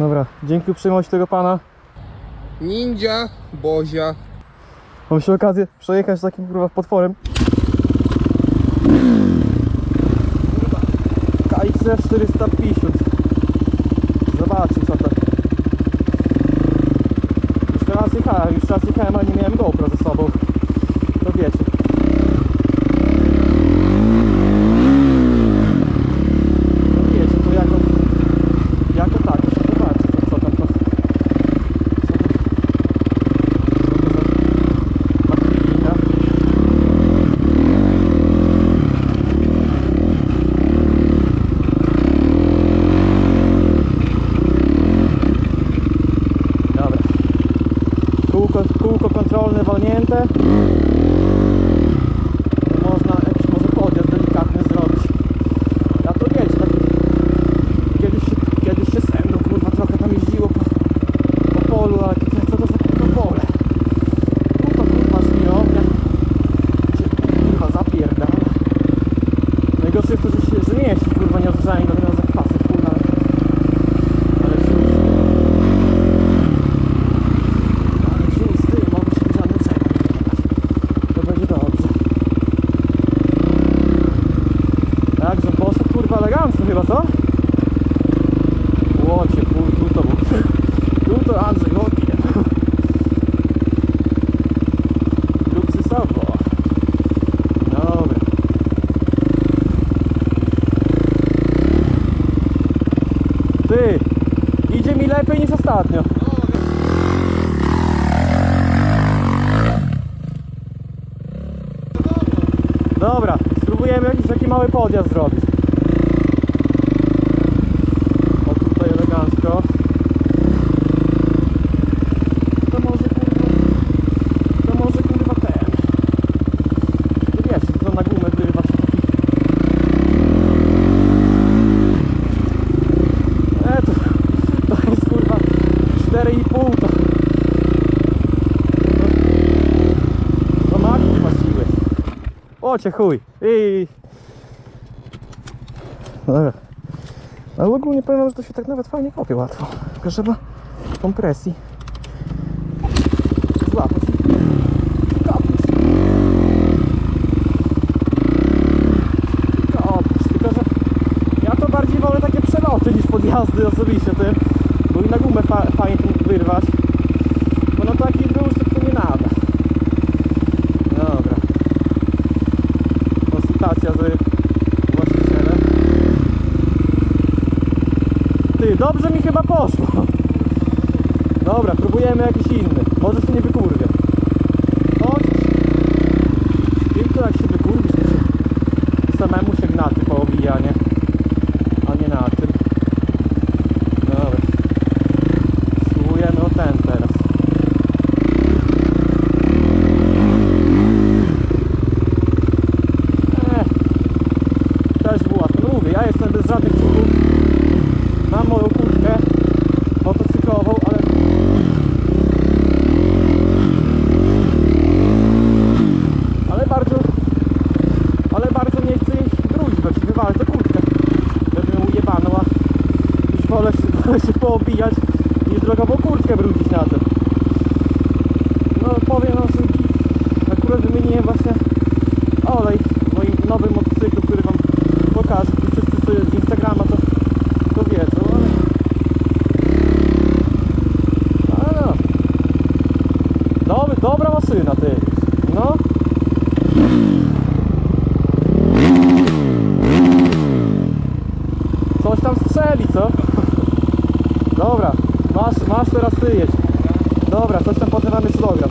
Dobra, dzięki uprzejmości tego pana. Ninja, Bozia. Mam się okazję przejechać z takim kurwa potworem. KXF 450. Zobaczcie co to. Już teraz jechałem, już raz jechałem, ale nie miałem GoPro ze sobą. To wiecie. No wiecie, to jako, jako tak, zobaczcie to, co tam to. Co to, co to za Martyna. Dobra. Kółko, kółko kontrolne walnięte. Można jakiś może podjazd delikatny zrobić. Ja to wiecie, tak kiedyś, się- kiedyś się sen, no kurwa trochę tam jeździło po, po polu, ale co to za kurwa pole? No to kurwa żmio, jak się kurwa zapierdala. Najgorsze jest to, że, się, że nie jest kurwa nie odgrzanie, do miał zakwasy, kurwa. Ale wziął ale wziął z tym, mogę się grzany czekać. To będzie dobrze. Tak, że poszedł kurwa elegancko chyba, co? Łocie, kur, tu to był. Tu to Andrzej Loki. Luksusowo. Dobra. Ty, idzie mi lepiej niż ostatnio. Dobra, spróbujemy jakiś taki mały podjazd zrobić. O tutaj elegancko. To może kurwa. To może kurwa ten. To wiesz, to na gumę wyrywa się taki. E, to, to jest kurwa 4,5 to. To ma kurwa siły. Ocie chuj. I... Dobra. Ale ogólnie powiem że to się tak nawet fajnie kopie łatwo. Tylko trzeba kompresji. Złapać. Kopnąć. Kopnąć. Tylko, że ja to bardziej wolę takie przeloty niż podjazdy osobiście tym. Bo i na gumę fa fajnie tym wyrwać. Bo no taki że to nie nada. Dobra. Ty, dobrze mi chyba poszło. Dobra, próbujemy jakiś inny. Może się nie wykurwię. Chociaż... Tylko jak się wykurwisz, to samemu się gnaty poobija, nie? A nie na tym. Dobra. Spróbujemy o ten teraz. Ech, też była, to no mówię, ja jestem bez żadnych cuków. Mam moją kurtkę motocyklową, ale... Ale bardzo... Ale bardzo nie chcę jej tę kurtkę. Będę ujebaną, a już wolę, się- wolę się poobijać niż drogową kurtkę brudzić na tym. No powiem wam, że akurat wymieniłem właśnie olej w moim nowym motocyklu, który wam pokażę. Wszyscy sobie z Instagrama to, to wiedzą, ale... Ale no. Dobry, dobra maszyna, ty. No. Coś tam strzeli, co? Dobra, masz, masz teraz ty jedź. Dobra, coś tam potem mamy slogan.